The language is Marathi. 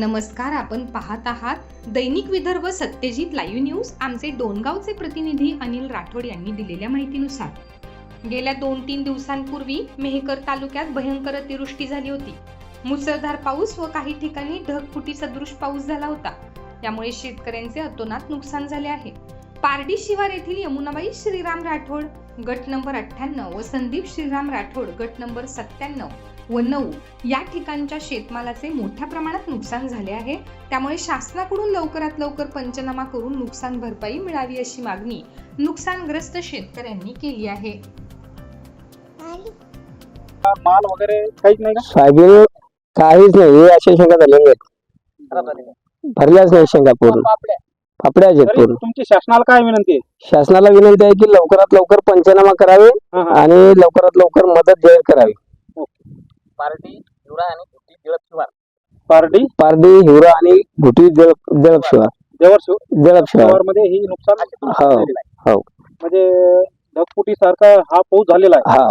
नमस्कार आपण पाहत आहात दैनिक विदर्भ सत्यजित लाईव्ह न्यूज. आमचे डोनगावचे प्रतिनिधी अनिल राठोड यांनी दिलेल्या माहितीनुसार गेल्या दोन तीन दिवसांपूर्वी मेहकर तालुक्यात भयंकर अतिवृष्टी झाली होती. मुसळधार पाऊस व काही ठिकाणी ढगफुटी सदृश पाऊस झाला होता. त्यामुळे शेतकऱ्यांचे अतोनात नुकसान झाले आहे. पारडी शिवार येथील यमुनाबाई श्रीराम राठोड गट नंबर अठ्ठ्याण्णव व संदीप श्रीराम राठोड गट नंबर सत्त्याण्णव व नऊ. या ठिकाणच्या शेतमालाचे मोठ्या प्रमाणात नुकसान झाले आहे. त्यामुळे शासनाकडून लवकरात लवकर पंचनामा करून नुकसान भरपाई मिळावी अशी मागणी नुकसानग्रस्त शेतकऱ्यांनी केली आहे. माल वगैरे काहीच नाही का? सोयाबीन काहीच नाही. हे शेंगा झालेल्या आहेत. भरल्याच नाही शेंगा पूर्ण. फापड्या आहेत तरी पूर्ण. तुमची शासनाला काय विनंती आहे? शासनाला विनंती आहे की लवकरात लवकर पंचनामा करावे हा, हा. आणि लवकरात लवकर मदत जाहीर करावी. पार्टी युरा आणि कुटी टिळक शिवार पारडी पारडी हिवरा आणि घुटी जळप जळप शिवार देवर जळप शिवारमध्ये ही नुकसान हो. झालेलं आहे. हो. म्हणजे ढगफुटी सारखा हा पाऊस झालेला आहे हा